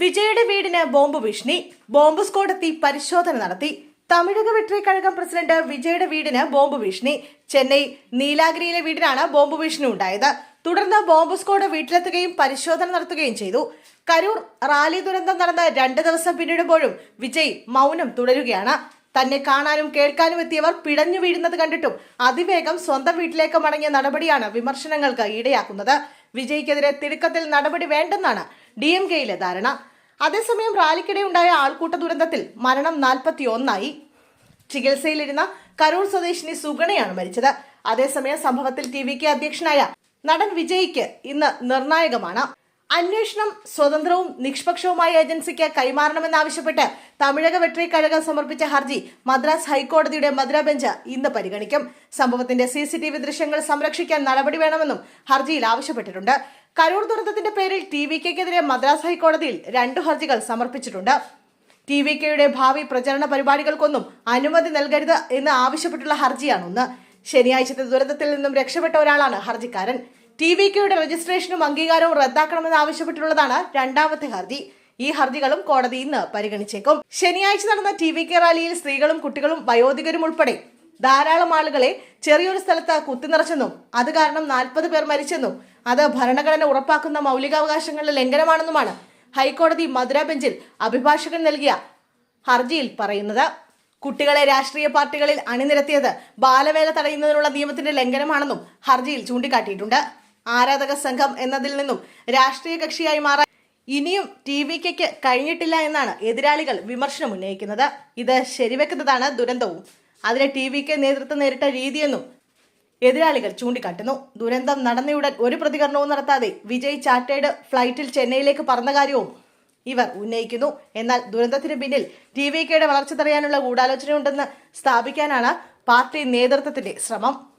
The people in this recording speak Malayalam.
വിജയുടെ വീടിന് ബോംബ് ഭീഷണി. ബോംബ് സ്കോഡ് എത്തി പരിശോധന നടത്തി. തമിഴക വെട്രി കഴകം പ്രസിഡന്റ് വിജയുടെ വീടിന് ബോംബ് ഭീഷണി. ചെന്നൈ നീലാഗിരിയിലെ വീടിനാണ് ബോംബ് ഭീഷണി ഉണ്ടായത്. തുടർന്ന് ബോംബ് സ്ക്വാഡ് വീട്ടിലെത്തുകയും പരിശോധന നടത്തുകയും ചെയ്തു. കരൂർ റാലി ദുരന്തം നടന്ന രണ്ട് ദിവസം പിന്നിടുമ്പോഴും വിജയ് മൗനം തുടരുകയാണ്. തന്നെ കാണാനും കേൾക്കാനും എത്തിയവർ പിടഞ്ഞു വീഴുന്നത് കണ്ടിട്ടും അതിവേഗം സ്വന്തം വീട്ടിലേക്ക് മടങ്ങിയ നടപടിയാണ് വിമർശനങ്ങൾക്ക് ഇടയാക്കുന്നത്. വിജയ്ക്കെതിരെ തിടുക്കത്തിൽ നടപടി വേണ്ടെന്നാണ് ഡി എം കെയിലെ ധാരണ. അതേസമയം റാലിക്കിടെ ഉണ്ടായ ആൾക്കൂട്ട ദുരന്തത്തിൽ മരണം നാൽപ്പത്തി ഒന്നായി ചികിത്സയിലിരുന്ന കരൂർ സ്വദേശിനി സുഗണയാണ് മരിച്ചത്. അതേസമയം സംഭവത്തിൽ ടി വി കെ അധ്യക്ഷനായ നടൻ വിജയ്ക്ക് ഇന്ന് നിർണായകമാണ്. അന്വേഷണം സ്വതന്ത്രവും നിഷ്പക്ഷവുമായ ഏജൻസിക്ക് കൈമാറണമെന്നാവശ്യപ്പെട്ട് തമിഴക വെട്രി കഴകം സമർപ്പിച്ച ഹർജി മദ്രാസ് ഹൈക്കോടതിയുടെ മദ്രാ ബെഞ്ച് ഇന്ന് പരിഗണിക്കും. സംഭവത്തിന്റെ സി സി ടി വി ദൃശ്യങ്ങൾ സംരക്ഷിക്കാൻ നടപടി വേണമെന്നും ഹർജിയിൽ ആവശ്യപ്പെട്ടിട്ടുണ്ട്. കരൂർ ദുരന്തത്തിന്റെ പേരിൽ ടി വി കെക്കെതിരെ മദ്രാസ് ഹൈക്കോടതിയിൽ രണ്ട് ഹർജികൾ സമർപ്പിച്ചിട്ടുണ്ട്. ടി വി കെയുടെ ഭാവി പ്രചരണ പരിപാടികൾക്കൊന്നും അനുമതി നൽകരുത് എന്ന് ആവശ്യപ്പെട്ടുള്ള ഹർജിയാണ് ഒന്ന് ശനിയാഴ്ചത്തെ ദുരന്തത്തിൽ നിന്നും രക്ഷപ്പെട്ട ഒരാളാണ് ഹർജിക്കാരൻ. ടി വി കെയുടെ രജിസ്ട്രേഷനും അംഗീകാരവും റദ്ദാക്കണമെന്ന് ആവശ്യപ്പെട്ടുള്ളതാണ് രണ്ടാമത്തെ ഹർജി. ഈ ഹർജികളും കോടതി ഇന്ന് പരിഗണിച്ചേക്കും. ശനിയാഴ്ച നടന്ന ടി വി കെ റാലിയിൽ സ്ത്രീകളും കുട്ടികളും വയോധികരും ഉൾപ്പെടെ ധാരാളം ആളുകളെ ചെറിയൊരു സ്ഥലത്ത് കുത്തിനിറച്ചെന്നും അത് കാരണം നാൽപ്പത് പേർ മരിച്ചെന്നും അത് ഭരണഘടന ഉറപ്പാക്കുന്ന മൗലികാവകാശങ്ങളുടെ ലംഘനമാണെന്നുമാണ് ഹൈക്കോടതി മധുര ബെഞ്ചിൽ അഭിഭാഷകൻ നൽകിയ ഹർജിയിൽ പറയുന്നത്. കുട്ടികളെ രാഷ്ട്രീയ പാർട്ടികളിൽ അണിനിരത്തിയത് ബാലവേല തടയുന്നതിനുള്ള നിയമത്തിന്റെ ലംഘനമാണെന്നും ഹർജിയിൽ ചൂണ്ടിക്കാട്ടിയിട്ടുണ്ട്. ആരാധക സംഘം എന്നതിൽ നിന്നും രാഷ്ട്രീയ കക്ഷിയായി മാറാൻ ഇനിയും ടി വി കെക്ക് കഴിഞ്ഞിട്ടില്ല എന്നാണ് എതിരാളികൾ വിമർശനം ഉന്നയിക്കുന്നത്. ഇത് ശരിവെക്കുന്നതാണ് ദുരന്തവും. അതിന് ടി വി കെ നേതൃത്വം നേരിട്ട രീതിയെന്നും എതിരാളികൾ ചൂണ്ടിക്കാട്ടുന്നു. ദുരന്തം നടന്നയുടൻ ഒരു പ്രതികരണവും നടത്താതെ വിജയ് ചാറ്റേഡ് ഫ്ലൈറ്റിൽ ചെന്നൈയിലേക്ക് പറന്ന കാര്യവും ഇവർ ഉന്നയിക്കുന്നു. എന്നാൽ ദുരന്തത്തിന് പിന്നിൽ ടി വി കെയുടെ വളർച്ച തടയാനുള്ള ഗൂഢാലോചനയുണ്ടെന്ന് സ്ഥാപിക്കാനാണ് പാർട്ടി നേതൃത്വത്തിന്റെ ശ്രമം.